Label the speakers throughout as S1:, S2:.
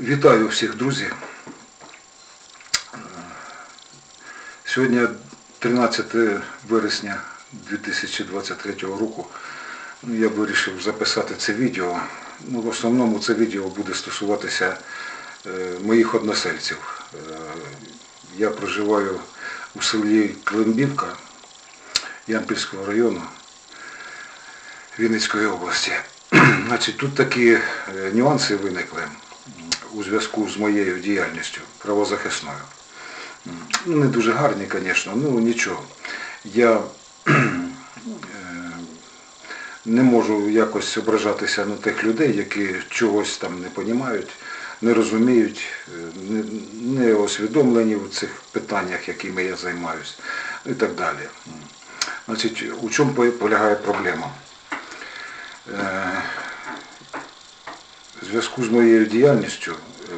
S1: Вітаю всіх, друзі. Сьогодні 13 вересня 2023 року. Ну, Я вирішив записати це відео. Ну, в основному це відео буде стосуватися е, моїх односельців. Е, Я проживаю у селі Климбівка Ямпільського району Вінницької області. Значить, тут такі е, нюанси виникли у зв'язку з моєю діяльністю правозахисною. Не дуже гарні, звісно, ну нічого. Я е, не можу якось ображатися на тих людей, які чогось там не розуміють, не розуміють, е, не, освідомлені в цих питаннях, якими я займаюся, і так далі. Значить, у чому полягає проблема? В зв'язку з моєю діяльністю е,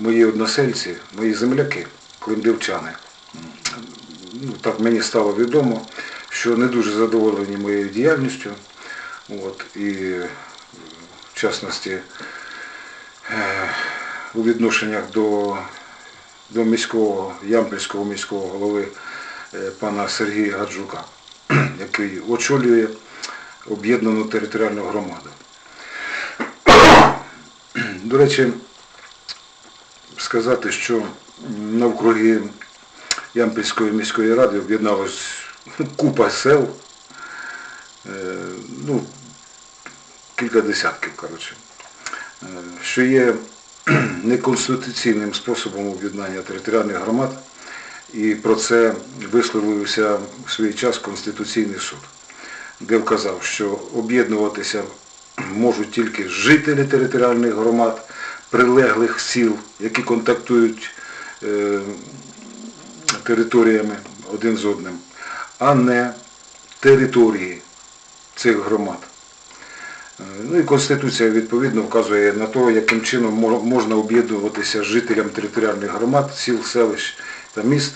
S1: мої односельці, мої земляки, климдівчани, ну, так мені стало відомо, що не дуже задоволені моєю діяльністю. От, і е, в частності е, у відношеннях до, до міського, Ямпільського міського голови пана Сергія Гаджука, який очолює об'єднану територіальну громаду. До речі, сказати, що навкруги Ямпільської міської ради об'єдналась купа сел, е, ну, кілька десятків, коротше, е, що є неконституційним способом об'єднання територіальних громад, і про це висловився в свій час Конституційний суд, де вказав, що об'єднуватися можуть тільки жителі територіальних громад, прилеглих сіл, які контактують е, територіями один з одним, а не території цих громад. Е, Ну і Конституція відповідно вказує на те, яким чином можна об'єднуватися жителям територіальних громад, сіл, селищ та міст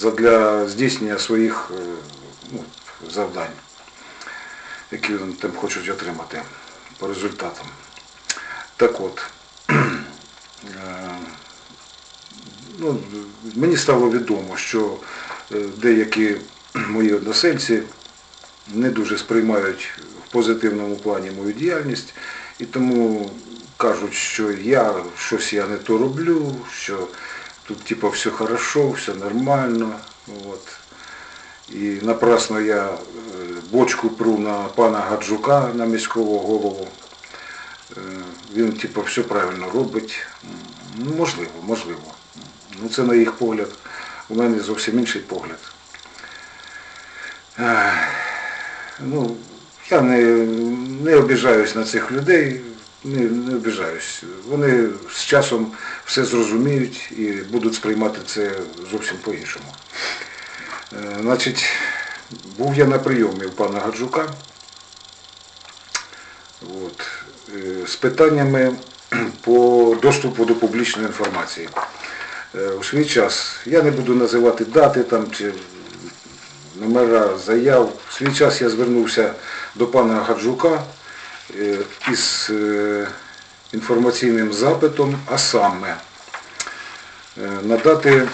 S1: задля здійснення своїх е, ну, завдань, які вони там хочуть отримати по результатам. Так от, е, ну, мені стало відомо, що е, деякі мої односельці не дуже сприймають в позитивному плані мою діяльність і тому кажуть, що я щось я не то роблю, що тут типу, все хорошо, все нормально. От. І напрасно я е, бочку пру на пана Гаджука, на міського голову. Е, Він типу, все правильно робить. Можливо, можливо. Ну, це на їх погляд. У мене зовсім інший погляд. Ну, я не, не обіжаюсь на цих людей, не, не обіжаюсь. Вони з часом все зрозуміють і будуть сприймати це зовсім по-іншому. Е, Значить, був я на прийомі у пана Гаджука от, е, з питаннями по доступу до публічної інформації. Е, У свій час я не буду називати дати там чи номера заяв. В свій час я звернувся до пана Гаджука із інформаційним запитом, а саме надати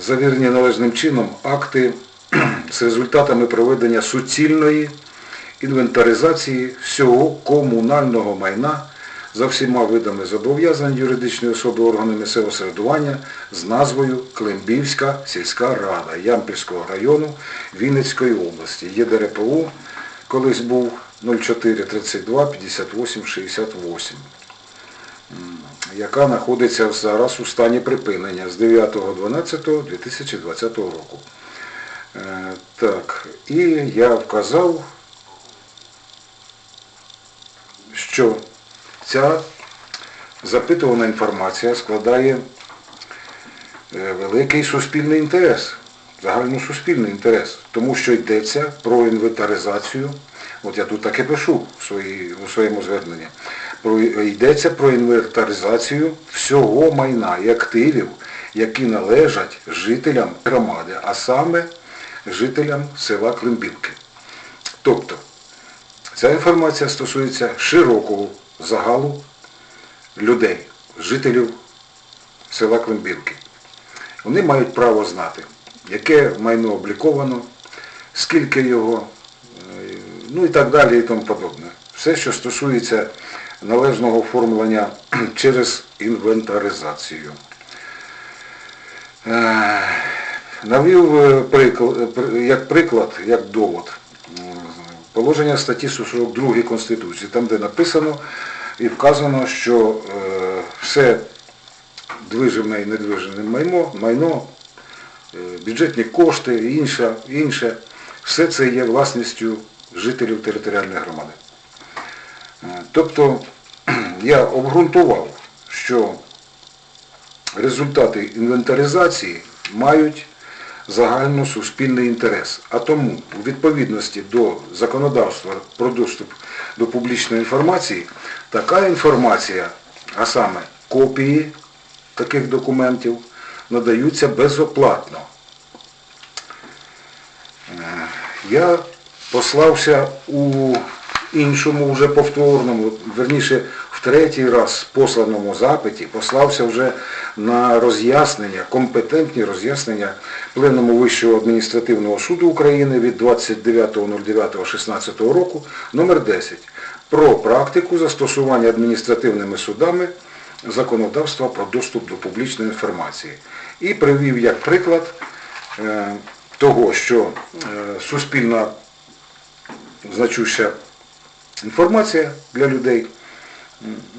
S1: завірені належним чином акти з результатами проведення суцільної інвентаризації всього комунального майна за всіма видами зобов'язань юридичної особи органу місцевого самоврядування з назвою Климбівська сільська рада Ямпільського району Вінницької області. ЄДРПУ колись був 0432 58 68 яка знаходиться зараз у стані припинення з 9.12.2020 року. Е, Так, і я вказав, що ця запитувана інформація складає е, великий суспільний інтерес, загальносуспільний інтерес, тому що йдеться про інвентаризацію. От я тут так і пишу у своєму зверненні. Йдеться про інвентаризацію всього майна і активів, які належать жителям громади, а саме жителям села Климбівки. Тобто, ця інформація стосується широкого загалу людей, жителів села Климбівки. Вони мають право знати, яке майно обліковано, скільки його, е, ну і так далі і тому подобне. Все, що стосується належного оформлення через інвентаризацію. Е, Навів е, е, як приклад, як довод, положення статті 42 Конституції, там де написано і вказано, що все движиме і недвижиме майно, майно, бюджетні кошти і інше, інше, все це є власністю жителів територіальної громади. Е, Тобто я обґрунтував, що результати інвентаризації мають загальносуспільний інтерес. А тому, у відповідності до законодавства про доступ до публічної інформації, така інформація, а саме копії таких документів, надаються безоплатно. Е, Я послався у іншому вже повторному, верніше в третій раз посланому запиті, послався вже на роз'яснення, компетентні роз'яснення Пленуму Вищого адміністративного суду України від 29.09.16 року номер 10 про практику застосування адміністративними судами законодавства про доступ до публічної інформації. І привів як приклад е, того, що е, суспільна значуща інформація для людей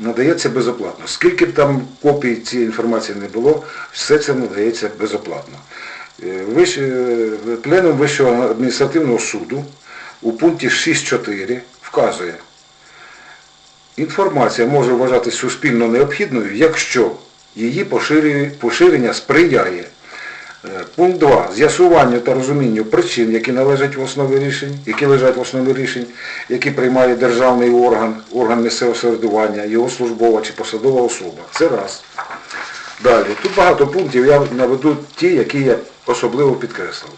S1: надається безоплатно. Скільки б там копій цієї інформації не було, все це надається безоплатно. Е, е, Пленум Вищого адміністративного суду у пункті 6.4 вказує, Інформація може вважатись суспільно необхідною, якщо її поширення сприяє. Е, Пункт 2. З'ясуванню та розумінню причин, які належать в основі рішень, які лежать в основі рішень, які приймає державний орган, орган місцевого самоврядування, його службова чи посадова особа. Це раз. Далі. Тут багато пунктів, я наведу ті, які я особливо підкреслив.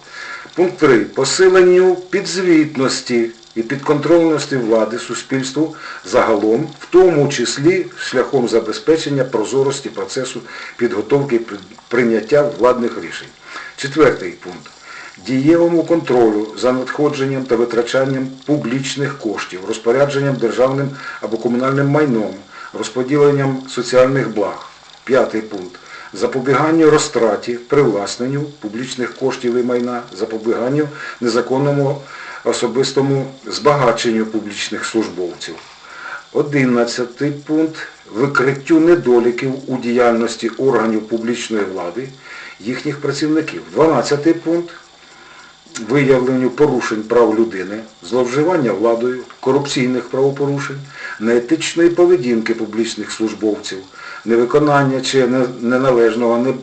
S1: Пункт 3. Посиленню підзвітності і підконтрольності влади суспільству загалом, в тому числі шляхом забезпечення прозорості процесу підготовки і прийняття владних рішень. Четвертий пункт. Дієвому контролю за надходженням та витрачанням публічних коштів, розпорядженням державним або комунальним майном, розподіленням соціальних благ. П'ятий пункт. Запобіганню розтраті, привласненню публічних коштів і майна, запобіганню незаконному особистому збагаченню публічних службовців. Одинадцятий пункт. Викриттю недоліків у діяльності органів публічної влади, їхніх працівників. Дванадцятий пункт виявленню порушень прав людини, зловживання владою, корупційних правопорушень, неетичної поведінки публічних службовців, невиконання чи неналежного,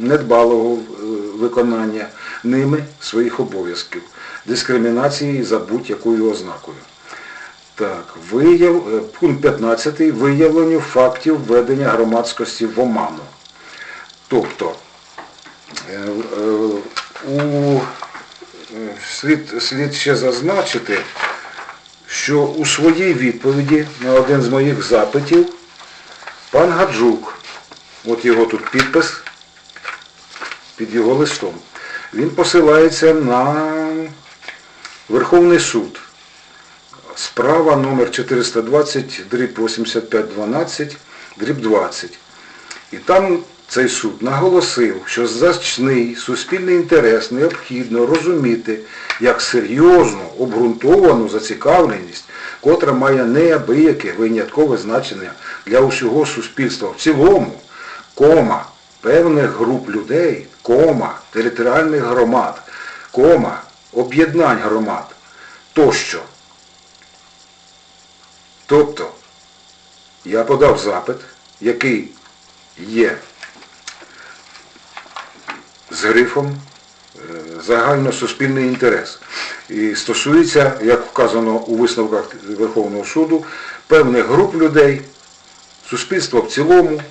S1: недбалого е, виконання ними своїх обов'язків, дискримінації за будь-якою ознакою. Так, вияв, е, пункт 15. Виявленню фактів введення громадськості в оману. Тобто, у е, слід, слід ще зазначити, що у своїй відповіді на один з моїх запитів пан Гаджук, от його тут підпис під його листом, він посилається на Верховний суд. Справа номер 420, дріб 8512, дріб 20. І там цей суд наголосив, що значний суспільний інтерес необхідно розуміти як серйозну, обґрунтовану зацікавленість, котра має неабияке виняткове значення для усього суспільства в цілому, кома, певних груп людей, кома, територіальних громад, кома, об'єднань громад тощо. Тобто я подав запит, який є з грифом е, загальносуспільний інтерес. І стосується, як вказано у висновках Верховного суду, певних груп людей, суспільства в цілому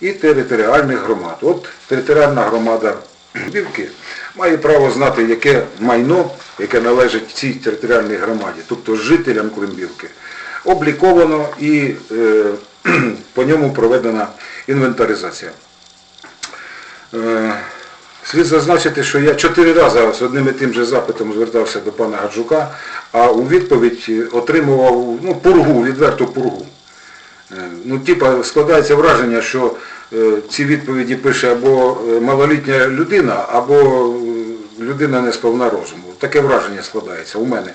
S1: і територіальних громад. От територіальна громада Бівки має право знати, яке майно, яке належить цій територіальній громаді, тобто жителям Климбівки, обліковано і е, по ньому проведена інвентаризація. Е, Слід зазначити, що я чотири рази з одним і тим же запитом звертався до пана Гаджука, а у відповідь отримував ну, пургу, відверту пургу. Е, Ну, типа, складається враження, що е, ці відповіді пише або е, малолітня людина, або е, людина не сповна розуму. Таке враження складається у мене,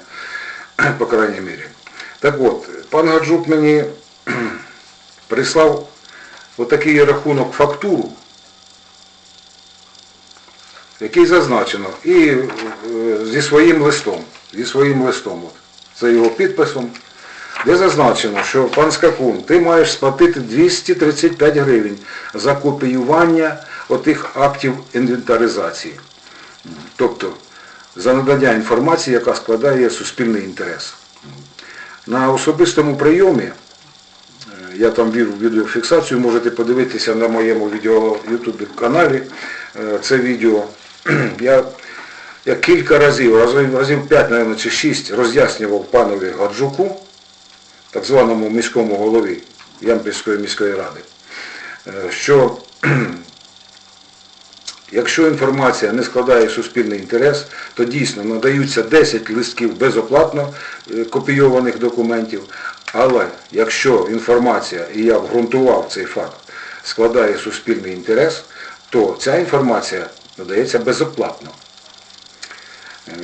S1: по крайній мірі. Так от, пан Гаджук мені прислав отакий рахунок фактуру, який зазначено, і е, зі своїм листом, зі своїм листом, от, за його підписом, де зазначено, що пан Скакун, ти маєш сплатити 235 гривень за копіювання отих актів інвентаризації. Тобто за надання інформації, яка складає суспільний інтерес. На особистому прийомі, е, я там вів відеофіксацію, можете подивитися на моєму відео YouTube каналі е, це відео. Я, я кілька разів, разів, разів 5, мабуть, чи 6 роз'яснював панові Гаджуку, так званому міському голові Ямпільської міської ради, е, що Якщо інформація не складає суспільний інтерес, то дійсно надаються 10 листків безоплатно е, копійованих документів. Але якщо інформація, і я обґрунтував цей факт, складає суспільний інтерес, то ця інформація надається безоплатно.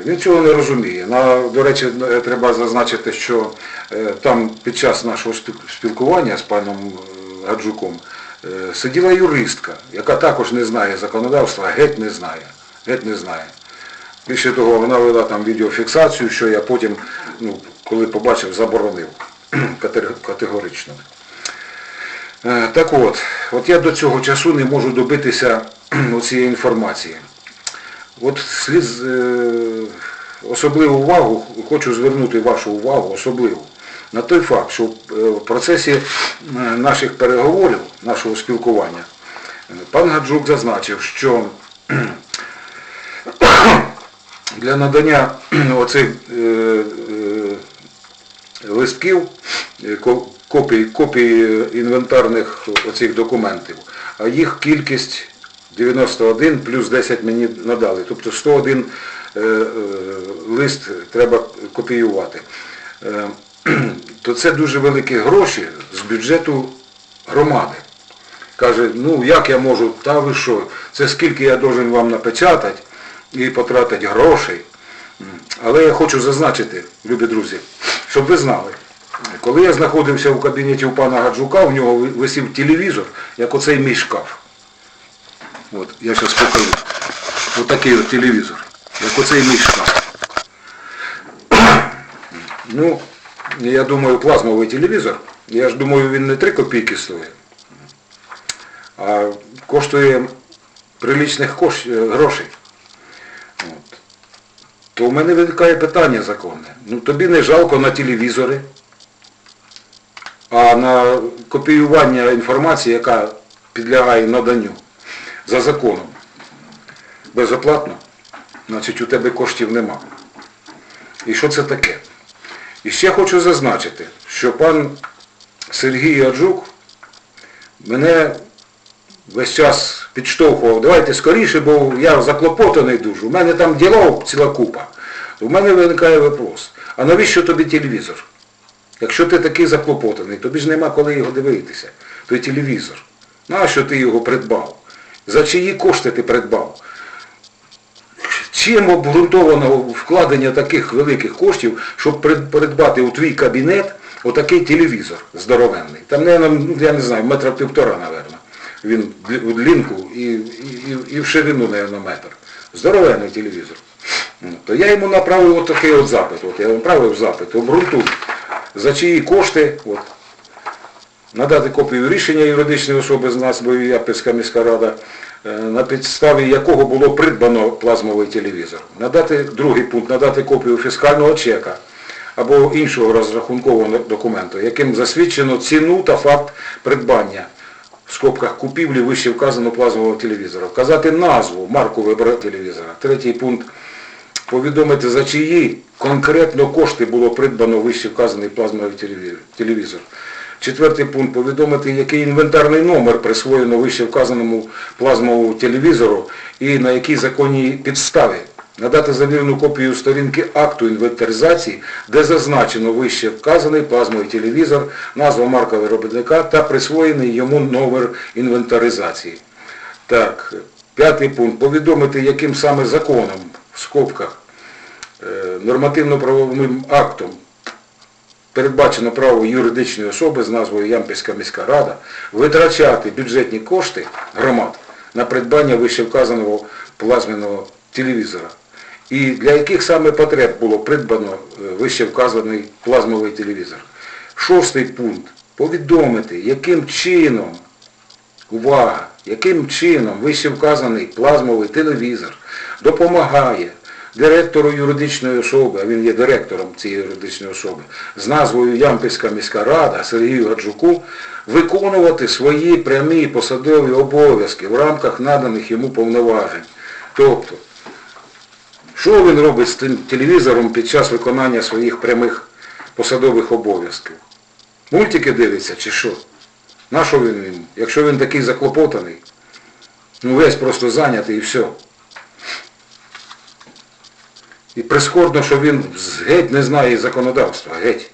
S1: Він цього не розуміє. На, до речі, е, треба зазначити, що е, там під час нашого спілкування з паном е, Гаджуком сиділа юристка, яка також не знає законодавства, геть не знає. Геть не знає. Більше того, вона вела там відеофіксацію, що я потім, ну, коли побачив, заборонив категорично. Так от, от я до цього часу не можу добитися цієї інформації. От слід е, особливу увагу, хочу звернути вашу увагу особливо на той факт, що е, в процесі е, наших переговорів, нашого спілкування, пан Гаджук зазначив, що для надання оцих листків, копій, копій інвентарних оцих документів, а їх кількість 91 плюс 10 мені надали. Тобто 101 е, е, лист треба копіювати. Е, То це дуже великі гроші з бюджету громади. Каже, ну як я можу, та ви що, це скільки я должен вам напечатати і потратити грошей. Але я хочу зазначити, любі друзі, щоб ви знали, коли я знаходився у кабінеті у пана Гаджука, у нього висів телевізор, як оцей мій шкаф. От, я зараз покажу. Ось такий от телевізор, як оцей мій. Ну, я думаю, плазмовий телевізор. Я ж думаю, він не 3 копійки стоїть, а коштує приличних кош... е, грошей. От. То в мене виникає питання законне. Ну тобі не жалко на телевізори, а на копіювання інформації, яка підлягає наданню за законом. Безоплатно, значить у тебе коштів нема. І що це таке? І ще хочу зазначити, що пан Сергій Аджук мене весь час підштовхував, давайте скоріше, бо я заклопотаний дуже, у мене там ділов ціла купа. У мене виникає вопрос, а навіщо тобі телевізор? Якщо ти такий заклопотаний, тобі ж нема коли його дивитися, той телевізор. Нащо ти його придбав? За чиї кошти ти придбав? Чим обґрунтовано вкладення таких великих коштів, щоб придбати у твій кабінет отакий телевізор здоровенний? Там, я не знаю, метра півтора, напевно. Він в длинку і, і, і- в ширину, напевно, метр. Здоровенний телевізор. То я йому направив от от запит. От я направив запит, обґрунтуй, за чиї кошти, от, надати копію рішення юридичної особи з назвою Япільська міська рада, е, на підставі якого було придбано плазмовий телевізор. Надати другий пункт, надати копію фіскального чека або іншого розрахункового документу, яким засвідчено ціну та факт придбання в скобках купівлі вище вказано плазмового телевізора. Вказати назву, марку вибору телевізора. Третій пункт повідомити, за чиї конкретно кошти було придбано вище вказаний плазмовий телевізор. Четвертий пункт повідомити, який інвентарний номер присвоєно вище вказаному плазмовому телевізору і на якій законній підставі. Надати завірену копію сторінки акту інвентаризації, де зазначено вище вказаний плазмовий телевізор, назва марка виробника та присвоєний йому номер інвентаризації. Так, п'ятий пункт. Повідомити, яким саме законом в скобках е, нормативно-правовим актом передбачено право юридичної особи з назвою Ямпільська міська рада витрачати бюджетні кошти громад на придбання вищевказаного плазменного телевізора. І для яких саме потреб було придбано е, вищевказаний плазмовий телевізор. Шостий пункт. Повідомити, яким чином Увага! Яким чином вище вказаний плазмовий телевізор допомагає директору юридичної особи, а він є директором цієї юридичної особи, з назвою Ямпільська міська рада Сергію Гаджуку виконувати свої прямі посадові обов'язки в рамках наданих йому повноважень. Тобто, що він робить з тим телевізором під час виконання своїх прямих посадових обов'язків? Мультики дивиться чи що? На що він? Якщо він такий заклопотаний, ну весь просто зайнятий і все. І прискорбно, що він геть не знає законодавства, геть.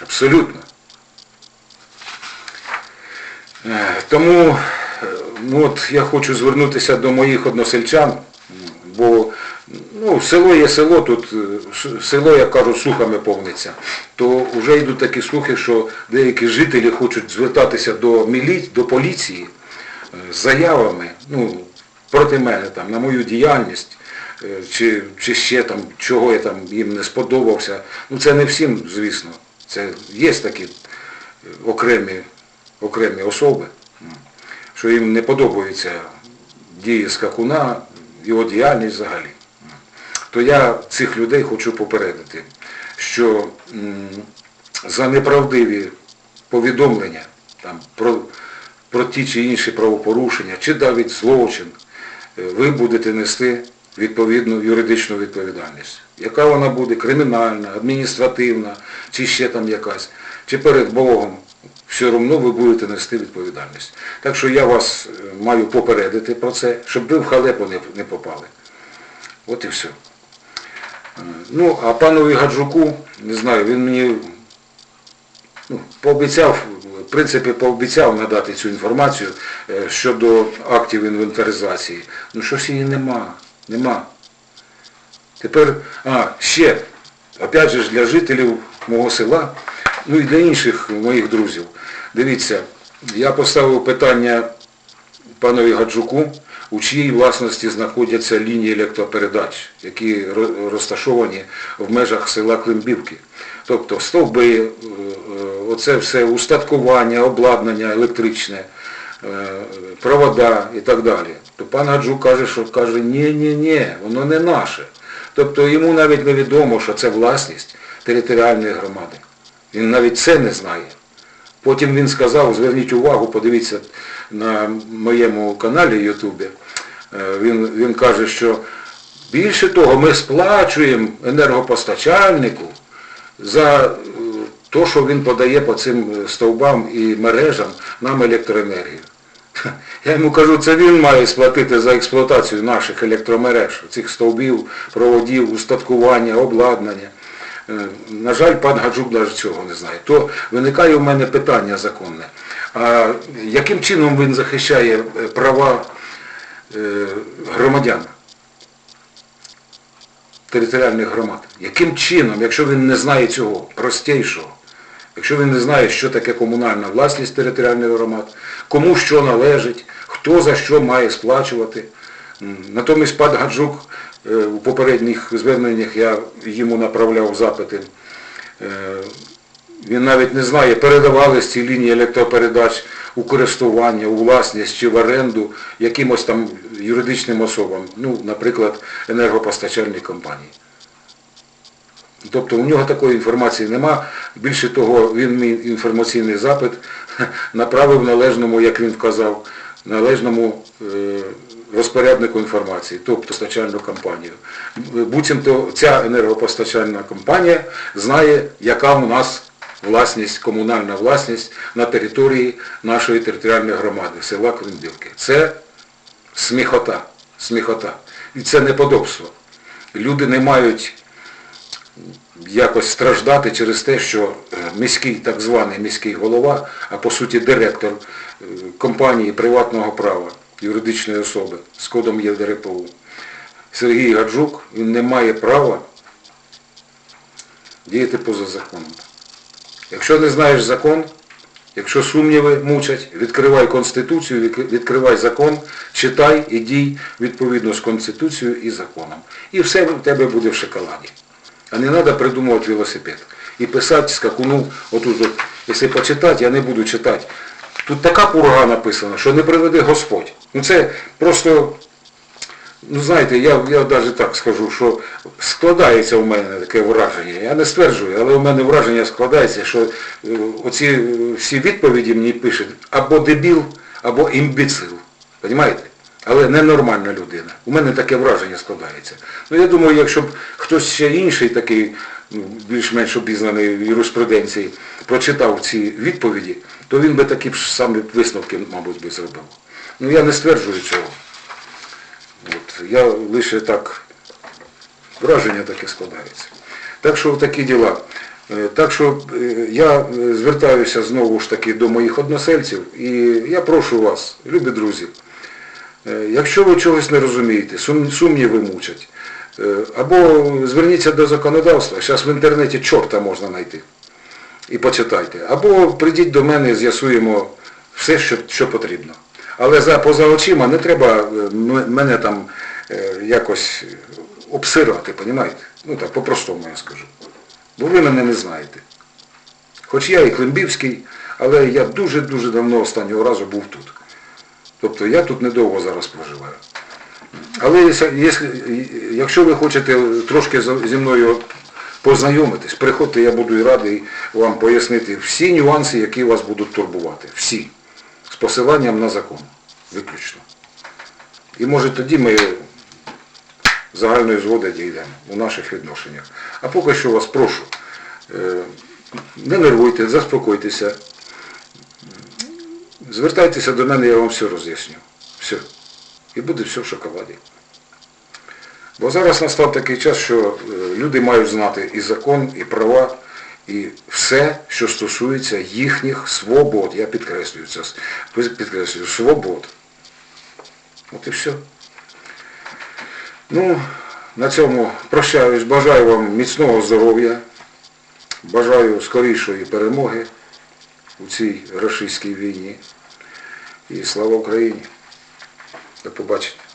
S1: Абсолютно. Е, Тому ну, от я хочу звернутися до моїх односельчан, бо ну, село є село, тут е, село, як кажуть, слухами повниться. То вже йдуть такі слухи, що деякі жителі хочуть звертатися до мілі... до поліції з заявами ну, проти мене, там, на мою діяльність, чи, чи ще там, чого я там їм не сподобався. Ну це не всім, звісно. Це є такі е, окремі, окремі особи, що їм не подобаються дії скакуна, його діяльність взагалі. То я цих людей хочу попередити, що за неправдиві повідомлення там, про, про ті чи інші правопорушення, чи навіть злочин, е, ви будете нести відповідну юридичну відповідальність. Яка вона буде кримінальна, адміністративна, чи ще там якась, чи перед Богом, все одно ви будете нести відповідальність. Так що я вас е, маю попередити про це, щоб ви в халепу не, попали. От і все. Е, Ну, а панові Гаджуку, не знаю, він мені ну, пообіцяв, в принципі, пообіцяв надати цю інформацію е, щодо актів інвентаризації. Ну щось її нема. Нема. Тепер, а, ще, опять же для жителів мого села, ну і для інших моїх друзів. Дивіться, я поставив питання панові Гаджуку, у чиїй власності знаходяться лінії електропередач, які розташовані в межах села Климбівки. Тобто стовби, е, е, оце все устаткування, обладнання електричне, е, провода і так далі. То пан Гаджук каже, що каже, ні, ні, ні, воно не наше. Тобто йому навіть не відомо, що це власність територіальної громади. Він навіть це не знає. Потім він сказав, зверніть увагу, подивіться на моєму каналі Ютубі. Е, Він, він каже, що більше того, ми сплачуємо енергопостачальнику за те, що він подає по цим стовбам і мережам нам електроенергію. Я йому кажу, це він має сплатити за експлуатацію наших електромереж, цих стовбів, проводів, устаткування, обладнання. Е, На жаль, пан Гаджук навіть цього не знає. То виникає у мене питання законне. А яким чином він захищає е, права е, громадян, територіальних громад? Яким чином, якщо він не знає цього простішого, якщо він не знає, що таке комунальна власність територіальних громад, кому що належить, хто за що має сплачувати. Натомість пан Гаджук е, у попередніх зверненнях я йому направляв запити. Е, Він навіть не знає, передавались ці лінії електропередач у користування, у власність чи в оренду якимось там юридичним особам, ну, наприклад, енергопостачальній компанії. Тобто у нього такої інформації нема. Більше того, він мій інформаційний запит направив належному, як він вказав, належному е, розпоряднику інформації, тобто постачальну компанію. Буцімто ця енергопостачальна компанія знає, яка у нас власність, комунальна власність на території нашої територіальної громади, села Клиндівки. Це сміхота, сміхота. І це неподобство. Люди не мають якось страждати через те, що е, міський, так званий міський голова, а по суті директор е, компанії приватного права, юридичної особи з кодом ЄДРПУ, Сергій Гаджук, він не має права діяти поза законом. Якщо не знаєш закон, якщо сумніви мучать, відкривай Конституцію, відкривай закон, читай і дій відповідно з Конституцією і законом. І все в тебе буде в шоколаді. А не треба придумувати велосипед. І писати скакуну, отут, от, якщо почитати, я не буду читати. Тут така пурга написана, що не приведе Господь. Ну це просто, ну знаєте, я, я навіть так скажу, що складається у мене таке враження. Я не стверджую, але у мене враження складається, що е, оці всі відповіді мені пишуть або дебіл, або імбецил. Понімаєте? Але ненормальна людина. У мене таке враження складається. Ну я думаю, якщо б хтось ще інший такий, ну, більш-менш обізнаний в юриспруденції, прочитав ці відповіді, то він би такі ж самі висновки, мабуть, би зробив. Ну я не стверджую цього. От, я лише так, враження таке складається. Так що такі діла. Е, Так що е, я е, звертаюся знову ж таки до моїх односельців і я прошу вас, любі друзі, Якщо ви чогось не розумієте, сум- сумніви мучать, е, або зверніться до законодавства, зараз в інтернеті чорта можна знайти і почитайте, або прийдіть до мене, з'ясуємо все, що, що потрібно. Але за, поза очима не треба е, мене там е, якось обсирати, понімаєте? Ну так, по-простому я скажу. Бо ви мене не знаєте. Хоч я і Климбівський, але я дуже-дуже давно останнього разу був тут. Тобто я тут недовго зараз проживаю. Але якщо- ви хочете трошки зі мною познайомитись, приходьте, я буду і радий вам пояснити всі нюанси, які вас будуть турбувати. Всі. З посиланням на закон. Виключно. І може тоді ми загальної згоди дійдемо у наших відношеннях. А поки що вас прошу, е, не нервуйте, заспокойтеся. Звертайтеся до мене, я вам все роз'ясню. Все. І буде все в шоколаді. Бо зараз настав такий час, що е, люди мають знати і закон, і права, і все, що стосується їхніх свобод. Я підкреслюю це, підкреслюю, свобод. От і все. Ну, на цьому прощаюсь, бажаю вам міцного здоров'я, бажаю скорішої перемоги у цій рашистській війні. І слава Україні. До побачення.